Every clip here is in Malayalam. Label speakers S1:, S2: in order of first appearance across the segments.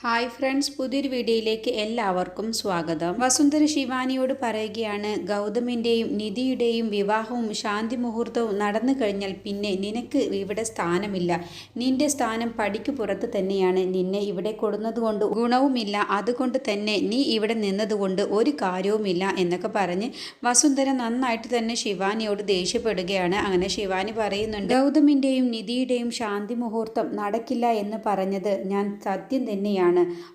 S1: ഹായ് ഫ്രണ്ട്സ് പുതിയൊരു വീഡിയോയിലേക്ക് എല്ലാവർക്കും സ്വാഗതം. വസുന്ധര ശിവാനിയോട് പറയുകയാണ് ഗൗതമിന്റെയും നിധിയുടെയും വിവാഹവും ശാന്തി മുഹൂർത്തവും നടന്നു കഴിഞ്ഞാൽ പിന്നെ നിനക്ക് ഇവിടെ സ്ഥാനമില്ല. നിന്റെ സ്ഥാനം പടിക്ക് പുറത്ത് തന്നെയാണ്. നിന്നെ ഇവിടെ കൊടുന്നതുകൊണ്ട് ഗുണവുമില്ല. അതുകൊണ്ട് തന്നെ നീ ഇവിടെ നിന്നതുകൊണ്ട് ഒരു കാര്യവുമില്ല എന്നൊക്കെ പറഞ്ഞ് വസുന്ധര നന്നായിട്ട് തന്നെ ശിവാനിയോട് ദേഷ്യപ്പെടുകയാണ്. അങ്ങനെ ശിവാനി പറയുന്നുണ്ട് ഗൗതമിന്റെയും നിധിയുടെയും ശാന്തി മുഹൂർത്തം നടക്കില്ല എന്ന് പറഞ്ഞത് ഞാൻ സത്യം തന്നെയാണ്.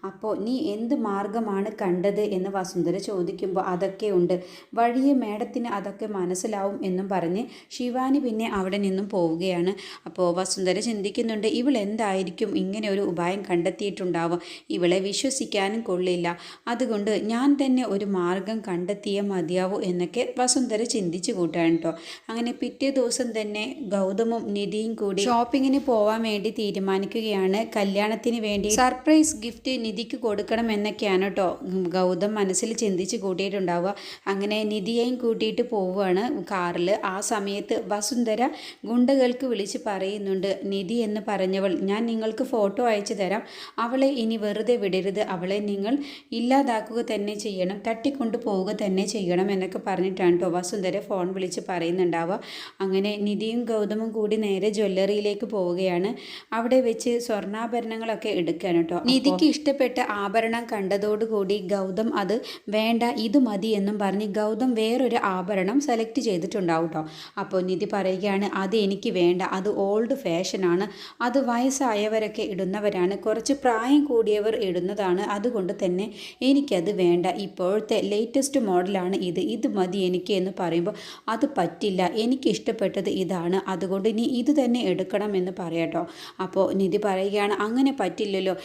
S1: അപ്പോൾ നീ എന്ത് മാർഗമാണ് കണ്ടത് എന്ന് വസുന്ധര ചോദിക്കുമ്പോൾ അതൊക്കെ ഉണ്ട്. വഴിയെ മേഡത്തിന് അതൊക്കെ മനസ്സിലാവും എന്നും പറഞ്ഞ് ശിവാനി പിന്നെ അവിടെ നിന്നും പോവുകയാണ്. അപ്പോൾ വസുന്ധര ചിന്തിക്കുന്നുണ്ട് ഇവൾ എന്തായിരിക്കും? ഇങ്ങനെ ഒരു ഉപായം കണ്ടെത്തിയിട്ടുണ്ടാവും? ഇവളെ വിശ്വസിക്കാനും കൊള്ളില്ല. അതുകൊണ്ട് ഞാൻ തന്നെ ഒരു മാർഗം കണ്ടെത്തിയേ മതിയാവൂ എന്നൊക്കെ വസുന്ധര ചിന്തിച്ചു കൂട്ടാണ് കേട്ടോ അങ്ങനെ പിറ്റേ ദിവസം തന്നെ ഗൗതമും നിധിയും കൂടി ഷോപ്പിങ്ങിന് പോവാൻ വേണ്ടി തീരുമാനിക്കുകയാണ്. കല്യാണത്തിന് വേണ്ടി സർപ്രൈസ് ഗിഫ്റ്റ് നിധിക്ക് കൊടുക്കണം എന്നൊക്കെയാണ് കേട്ടോ ഗൗതം മനസ്സിൽ ചിന്തിച്ച് കൂട്ടിയിട്ടുണ്ടാവുക. അങ്ങനെ നിധിയെയും കൂട്ടിയിട്ട് പോവുകയാണ് കാറിൽ. ആ സമയത്ത് വസുന്ധര ഗുണ്ടകൾക്ക് വിളിച്ച് പറയുന്നുണ്ട് നിധി എന്ന് പറഞ്ഞവൾ ഞാൻ നിങ്ങൾക്ക് ഫോട്ടോ അയച്ചു തരാം. അവളെ ഇനി വെറുതെ വിടരുത്. അവളെ നിങ്ങൾ ഇല്ലാതാക്കുക തന്നെ ചെയ്യണം. തട്ടിക്കൊണ്ട് പോവുക തന്നെ ചെയ്യണം എന്നൊക്കെ പറഞ്ഞിട്ടാണ് കേട്ടോ വസുന്ധര ഫോൺ വിളിച്ച് പറയുന്നുണ്ടാവുക. അങ്ങനെ നിധിയും ഗൗതമും കൂടി നേരെ ജ്വല്ലറിയിലേക്ക് പോവുകയാണ്. അവിടെ വെച്ച് സ്വർണാഭരണങ്ങളൊക്കെ എടുക്കുകയാണ് കേട്ടോ നിധിക്ക് ഇഷ്ടപ്പെട്ട ആഭരണം കണ്ടതോടുകൂടി ഗൗതം അത് വേണ്ട ഇത് മതി എന്നും പറഞ്ഞ് ഗൗതം വേറൊരു ആഭരണം സെലക്ട് ചെയ്തിട്ടുണ്ടാവും കേട്ടോ അപ്പോൾ നിധി പറയുകയാണ് അത് എനിക്ക് വേണ്ട അത് ഓൾഡ് ഫാഷനാണ് അത് വയസ്സായവരൊക്കെ ഇടുന്നവരാണ്. കുറച്ച് പ്രായം കൂടിയവർ ഇടുന്നതാണ്. അതുകൊണ്ട് തന്നെ എനിക്കത് വേണ്ട. ഇപ്പോഴത്തെ ലേറ്റസ്റ്റ് മോഡലാണ് ഇത്. ഇത് മതി എനിക്ക് എന്ന് പറയുമ്പോൾ അത് പറ്റില്ല. എനിക്ക് ഇഷ്ടപ്പെട്ടത് ഇതാണ്. അതുകൊണ്ട് ഇനി ഇത് തന്നെ എടുക്കണം എന്ന് പറയാട്ടോ അപ്പോൾ നിധി പറയുകയാണ് അങ്ങനെ പറ്റില്ലല്ലോ.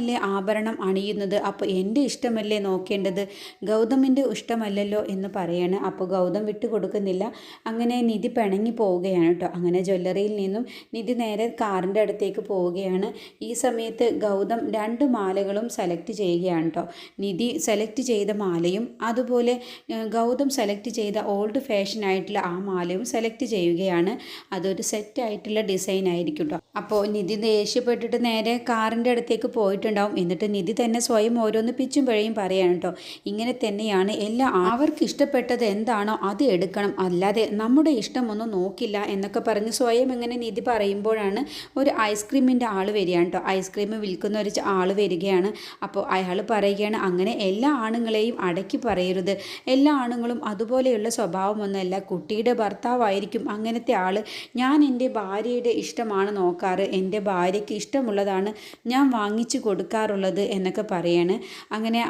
S1: ഞാനല്ലേ ആഭരണം അണിയുന്നത്? അപ്പോൾ എന്റെ ഇഷ്ടമല്ലേ നോക്കേണ്ടത്? ഗൗതമിന്റെ ഇഷ്ടമല്ലല്ലോ എന്ന് പറയാണ്. അപ്പോൾ ഗൗതം വിട്ടു കൊടുക്കുന്നില്ല. അങ്ങനെ നിധി പിണങ്ങി പോവുകയാണ് കേട്ടോ. അങ്ങനെ ജ്വല്ലറിയിൽ നിന്നും നിധി നേരെ കാറിന്റെ അടുത്തേക്ക് പോവുകയാണ്. ഈ സമയത്ത് ഗൗതം രണ്ട് മാലകളും സെലക്ട് ചെയ്യുകയാണ് കേട്ടോ. നിധി സെലക്ട് ചെയ്ത മാലയും അതുപോലെ ഗൗതം സെലക്ട് ചെയ്ത ഓൾഡ് ഫാഷൻ ആയിട്ടുള്ള ആ മാലയും സെലക്ട് ചെയ്യുകയാണ്. അതൊരു സെറ്റ് ആയിട്ടുള്ള ഡിസൈൻ ആയിരിക്കും കേട്ടോ. അപ്പോൾ നിധി ദേഷ്യപ്പെട്ടിട്ട് നേരെ കാറിന്റെ അടുത്തേക്ക് പോയിട്ടുണ്ടാവും എന്നിട്ട് നിധി തന്നെ സ്വയം ഓരോന്ന് പിച്ചും പിഴയും പറയാണ് കേട്ടോ ഇങ്ങനെ തന്നെയാണ് എല്ലാ അവർക്ക് ഇഷ്ടപ്പെട്ടത് എന്താണോ അത് എടുക്കണം. അല്ലാതെ നമ്മുടെ ഇഷ്ടമൊന്നും നോക്കില്ല എന്നൊക്കെ പറഞ്ഞ് സ്വയം ഇങ്ങനെ നിധി പറയുമ്പോഴാണ് ഒരു ഐസ്ക്രീമിന്റെ ആൾ വരികയാണ് കേട്ടോ ഐസ്ക്രീം വിൽക്കുന്ന ഒരു ആൾ വരികയാണ്. അപ്പോൾ അയാൾ പറയുകയാണ് അങ്ങനെ എല്ലാ ആണുങ്ങളെയും അടക്കി പറയരുത്. എല്ലാ ആണുങ്ങളും അതുപോലെയുള്ള സ്വഭാവമൊന്നുമല്ല. കുട്ടിയുടെ ഭർത്താവായിരിക്കും അങ്ങനത്തെ ആൾ ഞാൻ എന്റെ ഭാര്യയുടെ ഇഷ്ടമാണ് നോക്കാറ്. എന്റെ ഭാര്യയ്ക്ക് ഇഷ്ടമുള്ളതാണ് ഞാൻ വാങ്ങിച്ചു കൊടുക്കാറുള്ളത് എന്നൊക്കെ പറയാണ്. അങ്ങനെ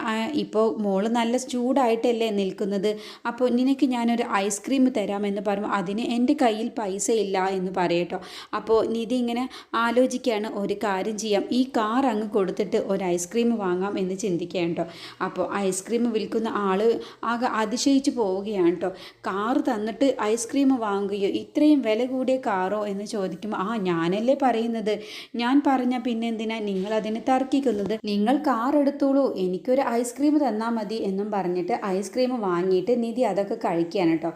S1: ഇപ്പോൾ മോൾ നല്ല ചൂടായിട്ടല്ലേ നിൽക്കുന്നത്. അപ്പോൾ നിനക്ക് ഞാനൊരു ഐസ്ക്രീം തരാമെന്ന് പറയുമ്പോൾ അതിന് എന്റെ കയ്യിൽ പൈസ ഇല്ല എന്ന് പറയട്ടോ. അപ്പോൾ നിധി ഇങ്ങനെ ആലോചിക്കുകയാണ് ഒരു കാര്യം ചെയ്യാം. ഈ കാർ അങ്ങ് കൊടുത്തിട്ട് ഒരു ഐസ്ക്രീം വാങ്ങാം എന്ന് ചിന്തിക്കുകയാണ് കേട്ടോ അപ്പോൾ ഐസ്ക്രീം വിൽക്കുന്ന ആൾ ആകെ അതിശയിച്ചു പോവുകയാണ് കേട്ടോ കാർ തന്നിട്ട് ഐസ്ക്രീം വാങ്ങുകയോ ഇത്രയും വില കൂടിയ കാറോ എന്ന് ചോദിക്കുമ്പോൾ ആ ഞാനല്ലേ പറയുന്നത്? ഞാൻ പറഞ്ഞ പിന്നെന്തിനാ എന്തിനാ? നിങ്ങൾ തർക്കിക്കുന്നത് നിങ്ങൾ കാർ എടുത്തോളൂ എനിക്കൊരു ഐസ്ക്രീം തന്നാൽ മതി എന്നും പറഞ്ഞിട്ട് ഐസ്ക്രീം വാങ്ങിയിട്ട് നിധി അതൊക്കെ കഴിക്കുകയാണ് കേട്ടോ.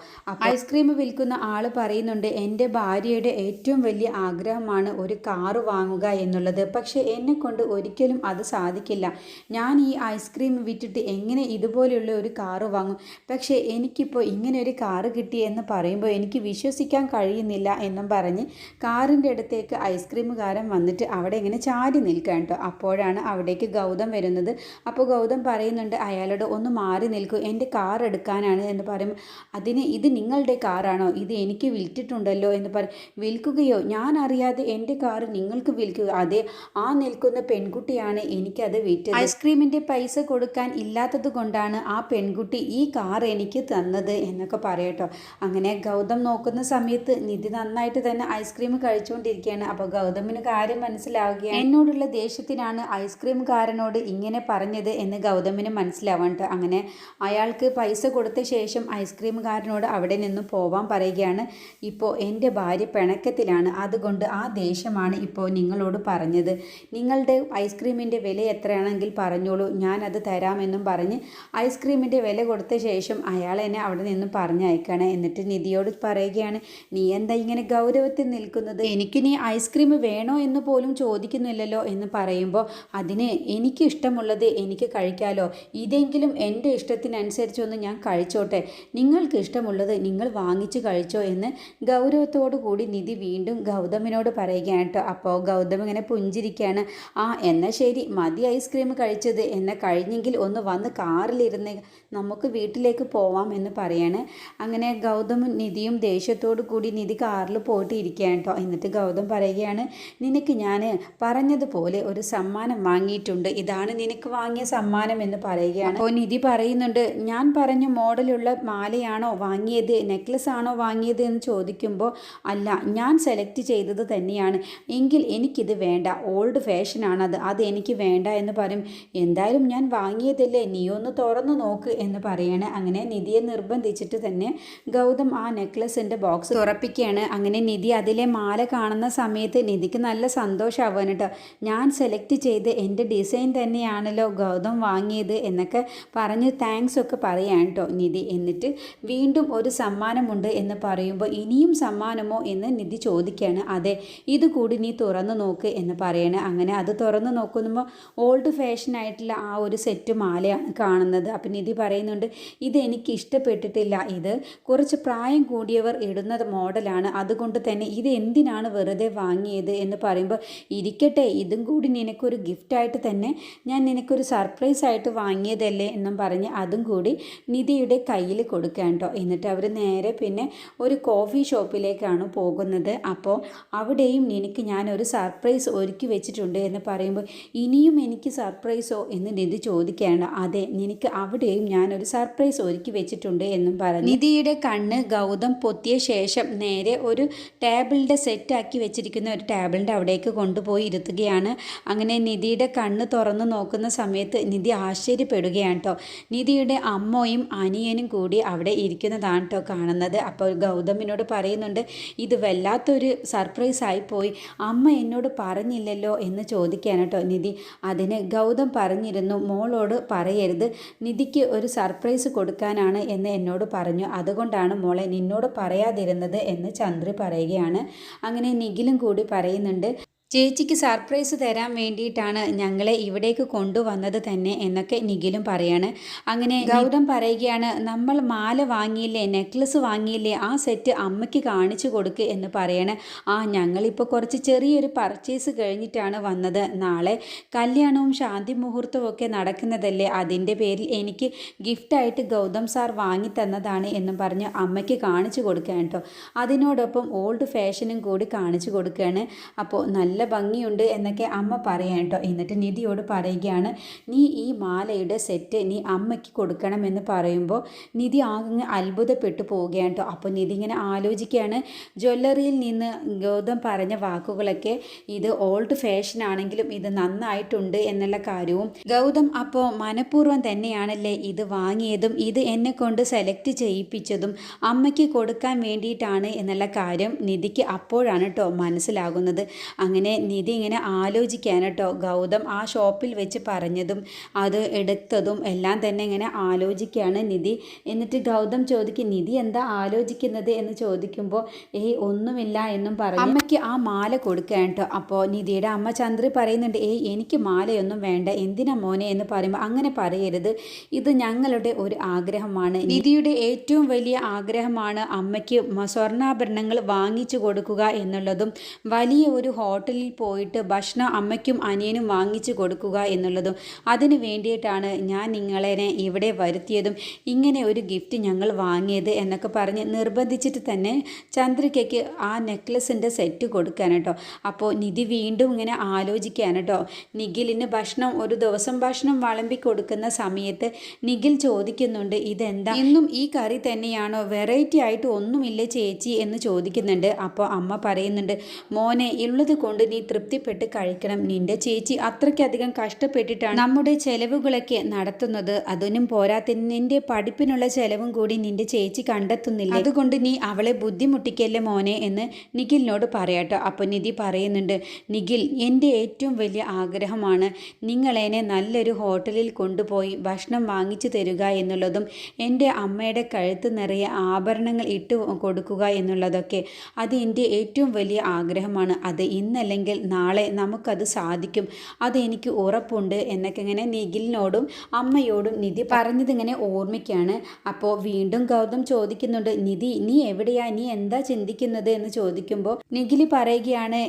S1: ഐസ്ക്രീം വിൽക്കുന്ന ആൾ പറയുന്നുണ്ട് എന്റെ ഭാര്യയുടെ ഏറ്റവും വലിയ ആഗ്രഹമാണ് ഒരു കാറ് വാങ്ങുക എന്നുള്ളത്. പക്ഷേ എന്നെ കൊണ്ട് ഒരിക്കലും അത് സാധിക്കില്ല. ഞാൻ ഈ ഐസ്ക്രീം വിറ്റിട്ട് എങ്ങനെ ഇതുപോലെയുള്ള ഒരു കാറ് വാങ്ങും? പക്ഷേ എനിക്കിപ്പോൾ ഇങ്ങനെ ഒരു കാറ് കിട്ടി എന്ന് പറയുമ്പോൾ എനിക്ക് വിശ്വസിക്കാൻ കഴിയുന്നില്ല എന്നും പറഞ്ഞ് കാറിന്റെ അടുത്തേക്ക് ഐസ്ക്രീമുകാരൻ വന്നിട്ട് അവിടെ ഇങ്ങനെ ചാരി നിൽക്കാൻ കേട്ടോ. അപ്പോഴാണ് അവിടേക്ക് ഗൗതം വരുന്നത്. അപ്പോൾ ഗൗതം പറയുന്നുണ്ട് അയാളോട് ഒന്ന് മാറി നിൽക്കൂ. എന്റെ കാർ എടുക്കാനാണ് എന്ന് പറയും. അതിന് ഇത് നിങ്ങളുടെ കാറാണോ? ഇത് എനിക്ക് വിൽറ്റിട്ടുണ്ടല്ലോ എന്ന് പറ വിൽക്കുകയോ? ഞാൻ അറിയാതെ എന്റെ കാർ നിങ്ങൾക്ക് വിൽക്കുക. അതെ ആ നിൽക്കുന്ന പെൺകുട്ടിയാണ് എനിക്കത് വിറ്റത്. ഐസ്ക്രീമിന്റെ പൈസ കൊടുക്കാൻ ഇല്ലാത്തത് കൊണ്ടാണ് ആ പെൺകുട്ടി ഈ കാർ എനിക്ക് തന്നത് എന്നൊക്കെ പറയട്ടോ അങ്ങനെ ഗൗതം നോക്കുന്ന സമയത്ത് നിധി നന്നായിട്ട് തന്നെ ഐസ്ക്രീം കഴിച്ചുകൊണ്ടിരിക്കുകയാണ്. അപ്പോൾ ഗൗതമിന് കാര്യം മനസ്സിലാവുകയാണ്. എന്നോടുള്ള ദേഷ്യത്തിനാണ് ഐസ്ക്രീംകാരനോട് ഇങ്ങനെ പറഞ്ഞത് എന്ന് ഗൗതമിന് മനസ്സിലാവാണ്ട് അങ്ങനെ അയാൾക്ക് പൈസ കൊടുത്ത ശേഷം ഐസ്ക്രീംകാരനോട് അവിടെ നിന്ന് പോവാൻ പറയുകയാണ് ഇപ്പോൾ എന്റെ ഭാര്യ പിണക്കത്തിലാണ്. അതുകൊണ്ട് ആ ദേഷ്യമാണ് ഇപ്പോൾ നിങ്ങളോട് പറഞ്ഞത്. നിങ്ങളുടെ ഐസ്ക്രീമിന്റെ വില എത്രയാണെങ്കിൽ പറഞ്ഞോളൂ. ഞാനത് തരാമെന്നും പറഞ്ഞ് ഐസ്ക്രീമിന്റെ വില കൊടുത്ത ശേഷം അയാൾ എന്നെ അവിടെ നിന്ന് പറഞ്ഞയക്കണം. എന്നിട്ട് നിധിയോട് പറയുകയാണ് നീ എന്താ ഇങ്ങനെ ഗൗരവത്തിൽ നിൽക്കുന്നത്? എനിക്ക് നീ ഐസ്ക്രീം വേണോ എന്ന് പോലും ചോദിക്കുന്നില്ലല്ലോ എന്ന് പറയുമ്പോൾ അതിന് എനിക്ക് ഇഷ്ടമുള്ളത് എനിക്ക് കഴിക്കാലോ. ഇതെങ്കിലും എന്റെ ഇഷ്ടത്തിനനുസരിച്ചൊന്ന് ഞാൻ കഴിച്ചോട്ടെ. നിങ്ങൾക്ക് ഇഷ്ടമുള്ളത് നിങ്ങൾ വാങ്ങിച്ച് കഴിച്ചോ എന്ന് ഗൗരവത്തോടു കൂടി നിധി വീണ്ടും ഗൗതമിനോട് പറയുകയാണ് കേട്ടോ. അപ്പോൾ ഗൗതം ഇങ്ങനെ പുഞ്ചിരിക്കുകയാണ് ആ എന്നാൽ ശരി. മതി ഐസ്ക്രീം കഴിച്ചത്. എന്നെ കഴിഞ്ഞെങ്കിൽ ഒന്ന് വന്ന് കാറിലിരുന്ന് നമുക്ക് വീട്ടിലേക്ക് പോവാം എന്ന് പറയാണ്. അങ്ങനെ ഗൗതമും നിധിയും ദേഷ്യത്തോടു കൂടി നിധി കാറിൽ പോയിട്ട് ഇരിക്കുകയാണ് കേട്ടോ. എന്നിട്ട് ഗൗതം പറയുകയാണ് നിനക്ക് ഞാൻ പറഞ്ഞതുപോലെ ഒരു സമ്മാനം വാങ്ങിയിട്ടുണ്ട്. ഇതാണ് നിനക്ക് വാങ്ങിയ സമ്മാനം എന്ന് പറയുകയാണ്. അപ്പോൾ നിധി പറയുന്നുണ്ട് ഞാൻ പറഞ്ഞ മോഡലുള്ള മാലയാണോ വാങ്ങിയത്? നെക്ലസ് ആണോ വാങ്ങിയത്? എന്ന് ചോദിക്കുമ്പോൾ അല്ല ഞാൻ സെലക്ട് ചെയ്തത് തന്നെയാണ്. എങ്കിൽ എനിക്കിത് വേണ്ട. ഓൾഡ് ഫാഷനാണത്. അത് എനിക്ക് വേണ്ട എന്ന് പറയും. എന്തായാലും ഞാൻ വാങ്ങിയതല്ലേ. നീ ഒന്ന് തുറന്നു നോക്ക് എന്ന് പറയാണ്. അങ്ങനെ നിധിയെ നിർബന്ധിച്ചിട്ട് തന്നെ ഗൗതം ആ നെക്ലസിന്റെ ബോക്സ് തുറപ്പിക്കുകയാണ്. അങ്ങനെ നിധി അതിലെ മാല കാണുന്ന സമയത്ത് നിധിക്ക് നല്ല സന്തോഷമാവാൻ കേട്ടോ. ഞാൻ സെലക്ട് ചെയ്ത് എന്റെ ഡിസൈൻ തന്നെയാണല്ലോ ഗൗതം വാങ്ങിയത് എന്നൊക്കെ പറഞ്ഞ് താങ്ക്സ് ഒക്കെ പറയാൻ കേട്ടോ നിധി. എന്നിട്ട് വീണ്ടും ഒരു സമ്മാനമുണ്ട് എന്ന് പറയുമ്പോൾ ഇനിയും സമ്മാനമോ എന്ന് നിധി ചോദിക്കുകയാണ്. അതെ ഇതുകൂടി നീ തുറന്നു നോക്ക് എന്ന് പറയണേ. അങ്ങനെ അത് തുറന്നു നോക്കുമ്പോൾ ഓൾഡ് ഫാഷൻ ആയിട്ടുള്ള ആ ഒരു സെറ്റ് മാലയാണ് കാണുന്നത്. അപ്പം നിധി പറയുന്നുണ്ട് ഇത് എനിക്ക് ഇഷ്ടപ്പെട്ടിട്ടില്ല. ഇത് കുറച്ച് പ്രായം കൂടിയവർ ഇടുന്ന മോഡലാണ്. അതുകൊണ്ട് തന്നെ ഇത് എന്തിനാണ് വെറുതെ വാങ്ങിയത്? എന്ന് പറയുമ്പോൾ ഇരിക്കട്ടെ ഇതും കൂടി നിനക്കൊരു ഗിഫ്റ്റായിട്ട് തന്നെ ഞാൻ നിനക്കൊരു സർപ്രൈസ് ആയിട്ട് വാങ്ങിയതല്ലേ എന്നും പറഞ്ഞ് അതും കൂടി നിധിയുടെ കയ്യിൽ കൊടുക്കാൻ കേട്ടോ എന്നിട്ട് അവർ നേരെ പിന്നെ ഒരു കോഫി ഷോപ്പിലേക്കാണ് പോകുന്നത്. അപ്പോൾ അവിടെയും നിനക്ക് ഞാനൊരു സർപ്രൈസ് ഒരുക്കി വെച്ചിട്ടുണ്ട് എന്ന് പറയുമ്പോൾ ഇനിയും എനിക്ക് സർപ്രൈസോ എന്ന് നിധി ചോദിക്കുകയാണ്. അതെ നിനക്ക് അവിടെയും ഞാനൊരു സർപ്രൈസ് ഒരുക്കി വെച്ചിട്ടുണ്ട് എന്നും പറഞ്ഞു നിധിയുടെ കണ്ണ് ഗൗതം പൊത്തിയ ശേഷം നേരെ ഒരു ടേബിളിന്റെ സെറ്റാക്കി വെച്ചിരിക്കുന്ന ഒരു ടേബിളിന്റെ അവിടേക്ക് കൊണ്ടുപോയി ഇരുത്തുകയാണ്. അങ്ങനെ നിധിയുടെ കണ്ണ് തുറന്നു നോക്കുന്ന സമയത്ത് നിധി ആശ്ചര്യപ്പെടുകയാണ് കേട്ടോ നിധിയുടെ അമ്മയും അനിയനും കൂടി അവിടെ ഇരിക്കുന്നതാണ് കേട്ടോ കാണുന്നത്. അപ്പോൾ ഗൗതമിനോട് പറയുന്നുണ്ട് ഇത് വല്ലാത്തൊരു സർപ്രൈസ് പോയി. അമ്മ എന്നോട് പറഞ്ഞില്ലല്ലോ എന്ന് ചോദിക്കാൻ കേട്ടോ നിധി. അതിന് ഗൗതം പറഞ്ഞിരുന്നു മോളോട് പറയരുത്. നിധിക്ക് ഒരു സർപ്രൈസ് കൊടുക്കാനാണ് എന്ന് എന്നോട് പറഞ്ഞു. അതുകൊണ്ടാണ് മോളെ നിന്നോട് പറയാതിരുന്നത് എന്ന് ചന്ദ്രി പറയുകയാണ്. അങ്ങനെ നിഖിലും കൂടി പറയുന്നുണ്ട് ചേച്ചിക്ക് സർപ്രൈസ് തരാൻ വേണ്ടിയിട്ടാണ് ഞങ്ങളെ ഇവിടേക്ക് കൊണ്ടുവന്നത് തന്നെ എന്നൊക്കെ നിഖിലും പറയാണ്. അങ്ങനെ ഗൗതം പറയുകയാണ് നമ്മൾ മാല വാങ്ങിയില്ലേ നെക്ലസ് വാങ്ങിയില്ലേ ആ സെറ്റ് അമ്മയ്ക്ക് കാണിച്ചു കൊടുക്ക് എന്ന് പറയാണ്. ആ ഞങ്ങളിപ്പോൾ കുറച്ച് ചെറിയൊരു പർച്ചേസ് കഴിഞ്ഞിട്ടാണ് വന്നത്. നാളെ കല്യാണവും ശാന്തി മുഹൂർത്തവും ഒക്കെ നടക്കുന്നതല്ലേ അതിന്റെ പേരിൽ എനിക്ക് ഗിഫ്റ്റായിട്ട് ഗൗതം സാർ വാങ്ങി തന്നതാണ് എന്നും പറഞ്ഞ് അമ്മയ്ക്ക് കാണിച്ചു കൊടുക്കാൻ കേട്ടോ. അതിനോടൊപ്പം ഓൾഡ് ഫാഷനും കൂടി കാണിച്ചു കൊടുക്കുകയാണ്. അപ്പോൾ നല്ല ഭംഗിയുണ്ട് എന്നൊക്കെ അമ്മ പറയാം കേട്ടോ. എന്നിട്ട് നിധിയോട് പറയുകയാണ് നീ ഈ മാലയുടെ സെറ്റ് നീ അമ്മയ്ക്ക് കൊടുക്കണമെന്ന് പറയുമ്പോൾ നിധി ആകെ അത്ഭുതപ്പെട്ടു പോവുകയാണ് കേട്ടോ. അപ്പോൾ നിധി ഇങ്ങനെ ആലോചിക്കുകയാണ്. ജ്വല്ലറിയിൽ നിന്ന് ഗൗതം പറഞ്ഞ വാക്കുകളൊക്കെ ഇത് ഓൾഡ് ഫാഷൻ ആണെങ്കിലും ഇത് നന്നായിട്ടുണ്ട് എന്നുള്ള കാര്യവും ഗൗതം അപ്പോൾ മനഃപൂർവം തന്നെയാണല്ലേ ഇത് വാങ്ങിയതും ഇത് എന്നെ കൊണ്ട് സെലക്ട് ചെയ്യിപ്പിച്ചതും അമ്മയ്ക്ക് കൊടുക്കാൻ വേണ്ടിയിട്ടാണ് എന്നുള്ള കാര്യം നിധിക്ക് അപ്പോഴാണ് കേട്ടോ മനസ്സിലാകുന്നത്. അങ്ങനെ നിധി ഇങ്ങനെ ആലോചിക്കാൻ കേട്ടോ ഗൗതം ആ ഷോപ്പിൽ വെച്ച് പറഞ്ഞതും അത് എടുത്തതും എല്ലാം തന്നെ ഇങ്ങനെ ആലോചിക്കുകയാണ് നിധി. എന്നിട്ട് ഗൗതം ചോദിക്കും നിധി എന്താ ആലോചിക്കുന്നത്? എന്ന് ചോദിക്കുമ്പോൾ ഏയ് ഒന്നുമില്ല എന്നും പറഞ്ഞു. അമ്മയ്ക്ക് ആ മാല കൊടുക്കാൻ കേട്ടോ അപ്പോൾ നിധിയുടെ അമ്മ ചന്ദ്രി പറയുന്നുണ്ട് ഏയ് എനിക്ക് മാലയൊന്നും വേണ്ട. എന്തിനാ മോനെ? എന്ന് പറയുമ്പോൾ അങ്ങനെ പറയരുത്. ഇത് ഞങ്ങളുടെ ഒരു ആഗ്രഹമാണ്. നിധിയുടെ ഏറ്റവും വലിയ ആഗ്രഹമാണ് അമ്മയ്ക്ക് സ്വർണാഭരണങ്ങൾ വാങ്ങിച്ചു കൊടുക്കുക എന്നുള്ളതും വലിയ ഒരു ഹോട്ടലിൽ പോയിട്ട് ഭക്ഷണം അമ്മയ്ക്കും അനിയനും വാങ്ങിച്ചു കൊടുക്കുക എന്നുള്ളതും അതിന് വേണ്ടിയിട്ടാണ് ഞാൻ നിങ്ങളെ ഇവിടെ വരുത്തിയതും ഇങ്ങനെ ഒരു ഗിഫ്റ്റ് ഞങ്ങൾ വാങ്ങിയത് എന്നൊക്കെ പറഞ്ഞ് നിർബന്ധിച്ചിട്ട് തന്നെ ചന്ദ്രികയ്ക്ക് ആ നെക്ലസിന്റെ സെറ്റ് കൊടുക്കാൻ കേട്ടോ. അപ്പോൾ നിധി വീണ്ടും ഇങ്ങനെ ആലോചിക്കാൻ കേട്ടോ. നിഖിലിന് ഭക്ഷണം ഒരു ദിവസം ഭക്ഷണം വിളമ്പി കൊടുക്കുന്ന സമയത്ത് നിഖിൽ ചോദിക്കുന്നുണ്ട് ഇതെന്താ? ഇന്നും ഈ കറി തന്നെയാണോ? വെറൈറ്റി ആയിട്ട് ഒന്നുമില്ല ചേച്ചി? എന്ന് ചോദിക്കുന്നുണ്ട്. അപ്പോൾ അമ്മ പറയുന്നുണ്ട് മോനെ ഉള്ളത് കൊണ്ട് നീ തൃപ്തിപ്പെട്ട് കഴിക്കണം. നിന്റെ ചേച്ചി അത്രയ്ക്കധികം കഷ്ടപ്പെട്ടിട്ടാണ് നമ്മുടെ ചെലവുകളൊക്കെ നടത്തുന്നത്. അതൊന്നും പോരാത്ത നിന്റെ പഠിപ്പിനുള്ള ചെലവും കൂടി നിന്റെ ചേച്ചി കണ്ടെത്തുന്നില്ല? അതുകൊണ്ട് നീ അവളെ ബുദ്ധിമുട്ടിക്കല്ലേ മോനെ എന്ന് നിഖിലിനോട് പറയാട്ടോ. അപ്പോൾ നിധി പറയുന്നുണ്ട് നിഖിൽ എന്റെ ഏറ്റവും വലിയ ആഗ്രഹമാണ് നിങ്ങളെന്നെ നല്ലൊരു ഹോട്ടലിൽ കൊണ്ടുപോയി ഭക്ഷണം വാങ്ങിച്ചു തരിക എന്നുള്ളതും എന്റെ അമ്മയുടെ കഴുത്ത് നിറയെ ആഭരണങ്ങൾ ഇട്ട് കൊടുക്കുക എന്നുള്ളതൊക്കെ. അത് എന്റെ ഏറ്റവും വലിയ ആഗ്രഹമാണ്. അത് ഇന്നല്ല ഇന്നല്ലെങ്കിൽ നാളെ നമുക്കത് സാധിക്കും. അതെനിക്ക് ഉറപ്പുണ്ട് എന്നൊക്കെ ഇങ്ങനെ നിഖിലിനോടും അമ്മയോടും നിധി പറഞ്ഞതിങ്ങനെ ഓർമ്മിക്കുകയാണ്. അപ്പോൾ വീണ്ടും ഗൗതം ചോദിക്കുന്നുണ്ട് നിധി നീ എവിടെയാ? നീ എന്താ ചിന്തിക്കുന്നത്? എന്ന് ചോദിക്കുമ്പോൾ നിഖിൽ പറയുകയാണ്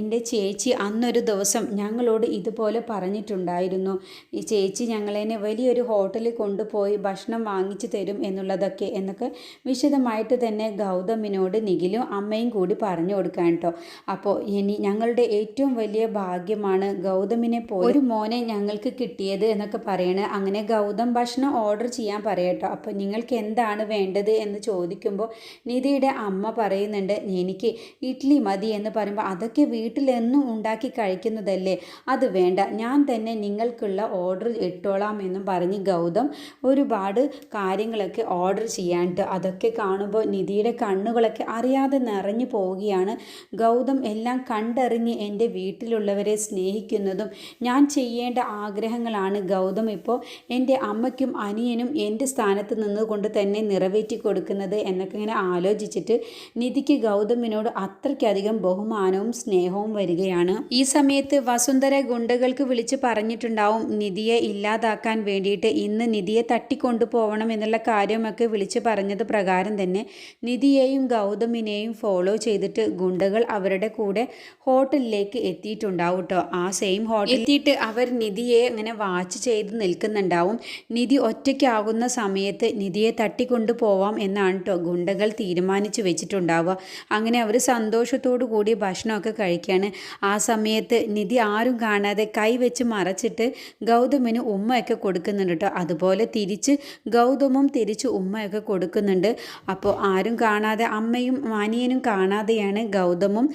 S1: എന്റെ ചേച്ചി അന്നൊരു ദിവസം ഞങ്ങളോട് ഇതുപോലെ പറഞ്ഞിട്ടുണ്ടായിരുന്നു. ഈ ചേച്ചി ഞങ്ങളെന്നെ വലിയൊരു ഹോട്ടലിൽ കൊണ്ടുപോയി ഭക്ഷണം വാങ്ങിച്ചു തരും എന്നുള്ളതൊക്കെ എന്നൊക്കെ വിശദമായിട്ട് തന്നെ ഗൗതമിനോട് നിഖിലും അമ്മയും കൂടി പറഞ്ഞു കൊടുക്കാൻ കേട്ടോ. അപ്പോൾ ഇനി ഞങ്ങളുടെ ഏറ്റവും വലിയ ഭാഗ്യമാണ് ഗൗതമിനെ പോലെ ഒരു മോനെ ഞങ്ങൾക്ക് കിട്ടിയത് എന്നൊക്കെ പറയണേ. അങ്ങനെ ഗൗതം ഭക്ഷണം ഓർഡർ ചെയ്യാൻ പറയട്ടോ. അപ്പോൾ നിങ്ങൾക്ക് എന്താണ് വേണ്ടത് എന്ന് ചോദിക്കുമ്പോൾ നിധിയുടെ അമ്മ പറയുന്നുണ്ട് എനിക്ക് ഇഡ്ഡലി മതി എന്ന് പറയുമ്പോൾ അതൊക്കെ വീട്ടിലെന്നും ഉണ്ടാക്കി കഴിക്കുന്നതല്ലേ? അത് വേണ്ട. ഞാൻ തന്നെ നിങ്ങൾക്കുള്ള ഓർഡർ ഇട്ടോളാം എന്നും പറഞ്ഞ് ഗൗതം ഒരുപാട് കാര്യങ്ങളൊക്കെ ഓർഡർ ചെയ്യാനിട്ട് അതൊക്കെ കാണുമ്പോൾ നിധിയുടെ കണ്ണുകളൊക്കെ അറിയാതെ നിറഞ്ഞു പോവുകയാണ്. ഗൗതം എല്ലാം കണ്ടറിഞ്ഞ് എന്റെ വീട്ടിലുള്ളവരെ സ്നേഹിക്കുന്നതും ഞാൻ ചെയ്യേണ്ട ആഗ്രഹങ്ങളാണ് ഗൗതം ഇപ്പോൾ എന്റെ അമ്മയ്ക്കും അനിയനും എന്റെ സ്ഥാനത്ത് നിന്നുകൊണ്ട് തന്നെ നിറവേറ്റി കൊടുക്കുന്നത് എന്നൊക്കെ ഇങ്ങനെ ആലോചിച്ചിട്ട് നിധിക്ക് ഗൗതമിനോട് അത്രയ്ക്കധികം ബഹുമാനവും സ്നേഹവും വരികയാണ്. ഈ സമയത്ത് വസുന്ധര ഗുണ്ടകൾക്ക് വിളിച്ച് പറഞ്ഞിട്ടുണ്ടാവും നിധിയെ ഇല്ലാതാക്കാൻ വേണ്ടിയിട്ട് ഇന്ന് നിധിയെ തട്ടിക്കൊണ്ടു പോകണം എന്നുള്ള കാര്യമൊക്കെ വിളിച്ച് പറഞ്ഞത് പ്രകാരം തന്നെ നിധിയെയും ഗൗതമിനെയും ഫോളോ ചെയ്തിട്ട് ഗുണ്ടകൾ അവരുടെ കൂടെ ഹോട്ടലിലേക്ക് എത്തിയിട്ടുണ്ടാവും കേട്ടോ ആ സെയിം ഹോട്ടൽ എത്തിയിട്ട് അവർ നിധിയെ അങ്ങനെ വാച്ച് ചെയ്ത് നിൽക്കുന്നുണ്ടാവും. നിധി ഒറ്റയ്ക്കാകുന്ന സമയത്ത് നിധിയെ തട്ടിക്കൊണ്ടു പോവാം എന്നാണ് കേട്ടോ ഗുണ്ടകൾ തീരുമാനിച്ചു വെച്ചിട്ടുണ്ടാവുക. അങ്ങനെ അവർ സന്തോഷത്തോടു കൂടി ഭക്ഷണമൊക്കെ കഴിക്കുകയാണ് ആ സമയത്ത് നിധി ആരും കാണാതെ കൈ വെച്ച് മറച്ചിട്ട് ഗൗതമിന് ഉമ്മയൊക്കെ കൊടുക്കുന്നുണ്ട് കേട്ടോ അതുപോലെ തിരിച്ച് ഗൗതമും തിരിച്ച് ഉമ്മയൊക്കെ കൊടുക്കുന്നുണ്ട്. അപ്പോൾ ആരും കാണാതെ അമ്മയും മാനിയനും കാണാതെയാണ് ഗൗതമും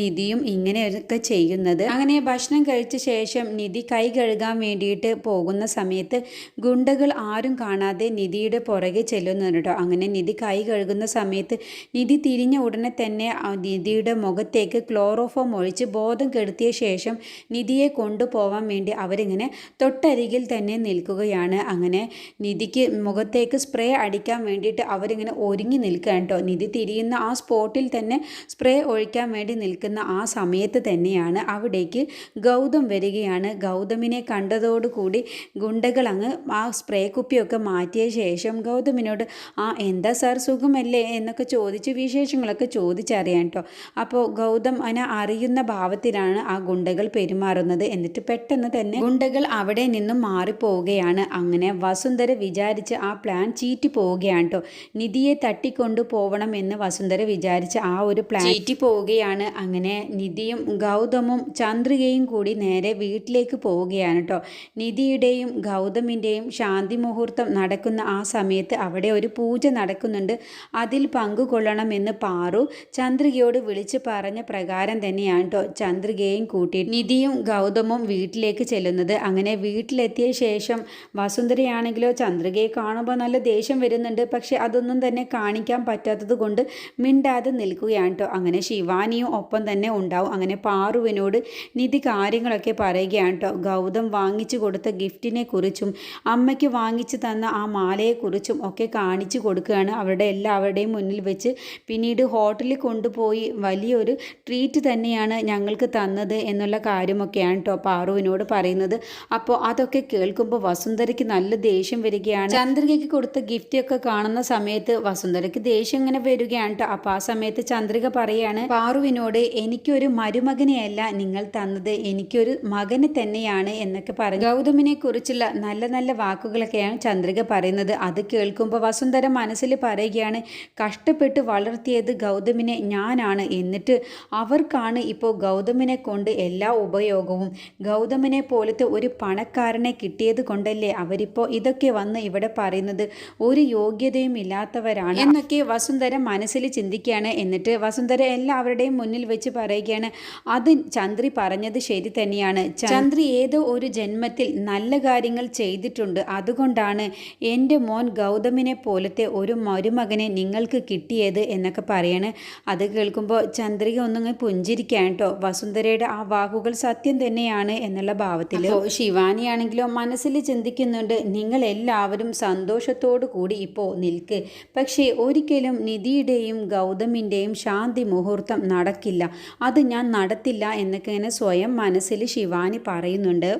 S1: നിധിയും ഇങ്ങനെയൊക്കെ ചെയ്യുന്നത്. അങ്ങനെ ഭക്ഷണം കഴിച്ച ശേഷം നിധി കൈ കഴുകാൻ വേണ്ടിയിട്ട് പോകുന്ന സമയത്ത് ഗുണ്ടകൾ ആരും കാണാതെ നിധിയുടെ പുറകെ ചെല്ലുന്നുണ്ട് അങ്ങനെ നിധി കൈ കഴുകുന്ന സമയത്ത് നിധി തിരിഞ്ഞ ഉടനെ തന്നെ നിധിയുടെ മുഖത്തേക്ക് ക്ലോറോഫോം ഒഴിച്ച് ബോധം കെടുത്തിയ ശേഷം നിധിയെ കൊണ്ടുപോകാൻ വേണ്ടി അവരിങ്ങനെ തൊട്ടരികിൽ തന്നെ നിൽക്കുകയാണ്. അങ്ങനെ നിധിക്ക് മുഖത്തേക്ക് സ്പ്രേ അടിക്കാൻ വേണ്ടിയിട്ട് അവരിങ്ങനെ ഒരുങ്ങി നിൽക്കുകയാണ് കേട്ടോ. നിധി തിരിയുന്ന ആ സ്പോട്ടിൽ തന്നെ സ്പ്രേ ഒഴിക്കാൻ വേണ്ടി നിൽക്കുന്ന ആ സമയത്ത് തന്നെയാണ് അവിടേക്ക് ഗൗതം വരികയാണ്. ഗൗതമിനെ കണ്ടതോടുകൂടി ഗുണ്ടകൾ അങ്ങ് ആ സ്പ്രേ കുപ്പിയൊക്കെ മാറ്റിയ ശേഷം ഗൗതമിനോട് ആ എന്താ സാർ സുഖമല്ലേ? എന്നൊക്കെ ചോദിച്ച് വിശേഷങ്ങളൊക്കെ ചോദിച്ചറിയാൻ കേട്ടോ അപ്പോൾ ഗൗതം അന അറിയുന്ന ഭാവത്തിലാണ് ആ ഗുണ്ടകൾ പെരുമാറുന്നത്. എന്നിട്ട് പെട്ടെന്ന് തന്നെ ഗുണ്ടകൾ അവിടെ നിന്നും മാറിപ്പോവുകയാണ്. അങ്ങനെ വസുന്ധര വിചാരിച്ച് ആ പ്ലാൻ ചീറ്റി പോവുകയാണ് കേട്ടോ നിധിയെ തട്ടിക്കൊണ്ടു പോവണം എന്ന് വസുന്ധര വിചാരിച്ച് ആ ഒരു പ്ലാൻ ചീറ്റി പോവുകയാണ്. അങ്ങനെ നിധിയും ഗൗതമും ചന്ദ്രികയും കൂടി നേരെ വീട്ടിലേക്ക് പോവുകയാണ് കേട്ടോ നിധിയുടെയും ഗൗതമിന്റെയും ശാന്തി മുഹൂർത്തം നടക്കുന്ന ആ സമയത്ത് അവിടെ ഒരു പൂജ നടക്കുന്നുണ്ട്. അതിൽ പങ്കുകൊള്ളണമെന്ന് പാറു ചന്ദ്രികയോട് വിളിച്ചു പറഞ്ഞ പ്രകാരം തന്നെയാണ് കേട്ടോ ചന്ദ്രികയും കൂട്ടി നിധിയും ഗൗതമും വീട്ടിലേക്ക് ചെല്ലുന്നത്. അങ്ങനെ വീട്ടിലെത്തിയ ശേഷം വസുന്ധരയാണെങ്കിലോ ചന്ദ്രികയെ കാണുമ്പോൾ നല്ല ദേഷ്യം വരുന്നുണ്ട്. പക്ഷെ അതൊന്നും തന്നെ കാണിക്കാൻ പറ്റാത്തത് കൊണ്ട് മിണ്ടാതെ നിൽക്കുകയാണ് കേട്ടോ അങ്ങനെ ശിവാനിയും ഒപ്പം തന്നെ ഉണ്ടാവും. അങ്ങനെ പാറുവിനോട് നിധി കാര്യങ്ങളൊക്കെ പറയുകയാണ് കേട്ടോ. ഗൗതം വാങ്ങിച്ചു കൊടുത്ത ഗിഫ്റ്റിനെ കുറിച്ചും അമ്മയ്ക്ക് വാങ്ങിച്ചു തന്ന ആ മാലയെക്കുറിച്ചും ഒക്കെ കാണിച്ചു കൊടുക്കുകയാണ് അവരുടെ എല്ലാവരുടെയും മുന്നിൽ വെച്ച്. പിന്നീട് ഹോട്ടലിൽ കൊണ്ടുപോയി വലിയൊരു ട്രീറ്റ് തന്നെയാണ് ഞങ്ങൾക്ക് തന്നത് എന്നുള്ള കാര്യമൊക്കെയാണ് കേട്ടോ പാറുവിനോട് പറയുന്നത്. അപ്പോൾ അതൊക്കെ കേൾക്കുമ്പോൾ വസുന്ധരയ്ക്ക് നല്ല ദേഷ്യം വരികയാണ്. ചന്ദ്രികയ്ക്ക് കൊടുത്ത ഗിഫ്റ്റ് ഒക്കെ കാണുന്ന സമയത്ത് വസുന്ധരയ്ക്ക് ദേഷ്യം ഇങ്ങനെ വരികയാണ് കേട്ടോ. അപ്പോൾ ആ സമയത്ത് ചന്ദ്രിക പറയാണ് പാറുവിനോട് എനിക്കൊരു മരുമകനെയല്ല നിങ്ങൾ തന്നത്. എനിക്കൊരു മകന് തന്നെയാണ് എന്നൊക്കെ പറഞ്ഞു. ഗൗതമിനെ കുറിച്ചുള്ള നല്ല നല്ല വാക്കുകളൊക്കെയാണ് ചന്ദ്രിക പറയുന്നത്. അത് കേൾക്കുമ്പോൾ വസുന്ധര മനസ്സിൽ പറയുകയാണ് കഷ്ടപ്പെട്ട് വളർത്തിയത് ഗൗതമിനെ ഞാനാണ് എന്നിട്ട് അവർക്കാണ് ഇപ്പോൾ ഗൗതമിനെ കൊണ്ട് എല്ലാ ഉപയോഗവും. ഗൗതമിനെ പോലത്തെ ഒരു പണക്കാരനെ കിട്ടിയത് കൊണ്ടല്ലേ അവരിപ്പോൾ ഇതൊക്കെ വന്ന് ഇവിടെ പറയുന്നത്. ഒരു യോഗ്യതയും ഇല്ലാത്തവരാണ്. എന്നൊക്കെ വസുന്ധര മനസ്സിൽ ചിന്തിക്കുകയാണ്. എന്നിട്ട് വസുന്ധര എല്ലാവരുടെയും മുന്നിൽ വെച്ച് പറയുകയാണ് അത് ചന്ദ്രി പറഞ്ഞത് ശരി തന്നെയാണ്. ചന്ദ്രി ഏതോ ഒരു ജന്മത്തിൽ നല്ല കാര്യങ്ങൾ ചെയ്തിട്ടുണ്ട്. അതുകൊണ്ടാണ് എന്റെ മോൻ ഗൗതമിനെ പോലത്തെ ഒരു മരുമകനെ നിങ്ങൾക്ക് കിട്ടിയത് എന്നൊക്കെ പറയണ്. അത് കേൾക്കുമ്പോൾ ചന്ദ്രിക ഒന്നും പുഞ്ചിരിക്കാൻ കേട്ടോ. വസുന്ധരയുടെ ആ വാക്കുകൾ സത്യം തന്നെയാണ് എന്നുള്ള ഭാവത്തിൽ. ശിവാനിയാണെങ്കിലോ മനസ്സിൽ ചിന്തിക്കുന്നുണ്ട്. നിങ്ങൾ എല്ലാവരും സന്തോഷത്തോടു കൂടി ഇപ്പോൾ നിൽക്ക്. പക്ഷേ ഒരിക്കലും നിധിയുടെയും ഗൗതമിന്റെയും ശാന്തി മുഹൂർത്തം നടക്കില്ല. അത് ഞാൻ നടത്തില്ല എന്നൊക്കെ ഇങ്ങനെ സ്വയം മനസ്സിൽ ശിവാനി പറയുന്നുണ്ട്.